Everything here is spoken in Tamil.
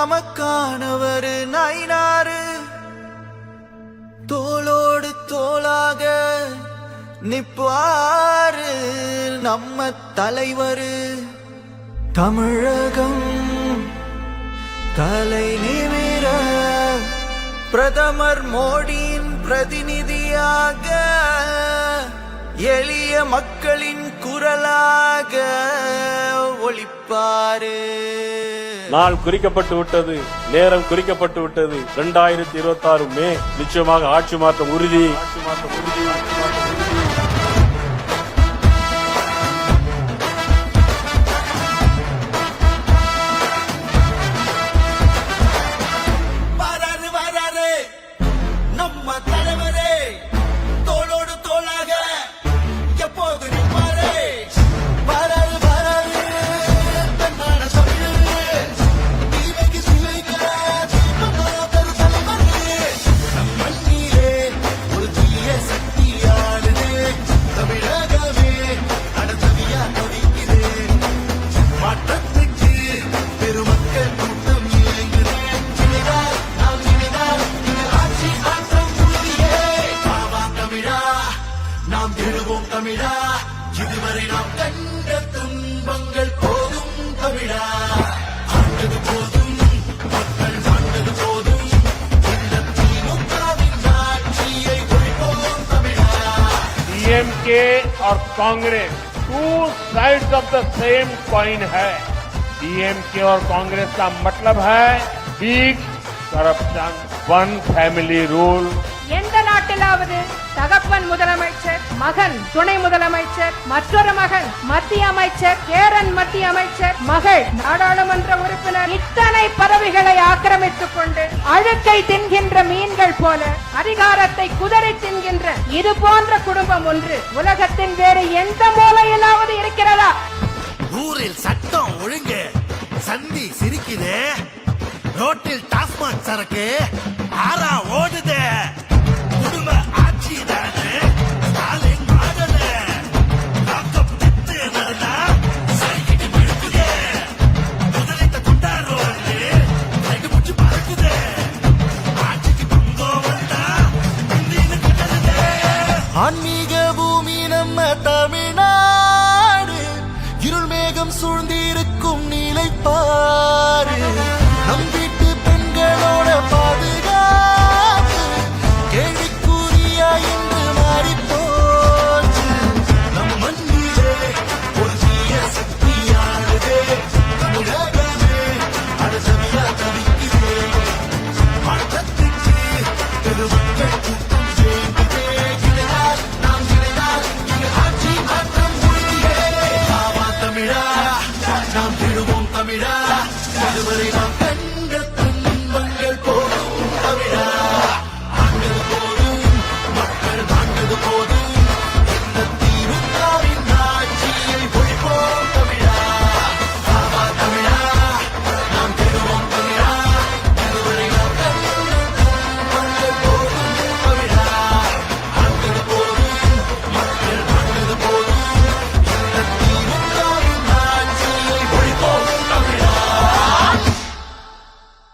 நமக்கானவர் நயினாரு. தோளோடு தோளாக நிப்பாரு நம்ம தலைவரு. தமிழகம் தலை நிமிர பிரதமர் மோடியின் பிரதிநிதியாக எளிய மக்களின் குரலாக ஒளிப்பாரு நாள் குறிக்கப்பட்டு விட்டது நேரம் குறிக்கப்பட்டு விட்டது. இரண்டாயிரத்தி இருபத்தி ஆறு மே நிச்சயமாக ஆட்சி மாற்றம் உறுதி ஆட்சி மாற்றம் உறுதி. நாம் எழுவோம் தமிழா இதுவரை நாம் கண்ட துன்பங்கள் போதும் தமிழா ஆண்டது போதும் மக்கள் வாழ்ந்தது போதும் இந்த திமுகவின் ஆட்சியை ஒழிப்போம் தமிழா डीएमके और Congress two sides of the same coin है डीएमके और कांग्रेस का मतलब है big corruption one family rule எந்த தகப்பன் முதலமைச்சர் மகன் துணை முதலமைச்சர் மற்றொரு மகன் மத்திய அமைச்சர் கேரன் மத்திய அமைச்சர் மகள் நாடாளுமன்ற உறுப்பினர். இத்தனை பதவிகளை ஆக்கிரமித்துக் கொண்டு அழுக்கை தின்கின்ற மீன்கள் போல அதிகாரத்தை குதறி தின்கின்ற இது போன்ற குடும்பம் ஒன்று உலகத்தின் வேறு எந்த மூலையிலாவது இருக்கிறதா? ஊரில் சட்டம் ஒழுங்கு. சந்தி சிரிக்குது. ரோட்டில் டாஸ்மாக் சரக்கு. ஆறா ஓடுது. ஆன்மீக பூமி நம்ம தமிழ்நாடு. இருள் மேகம் சூழ்ந்திருக்கும் நிலைப்பாடு. நம்பி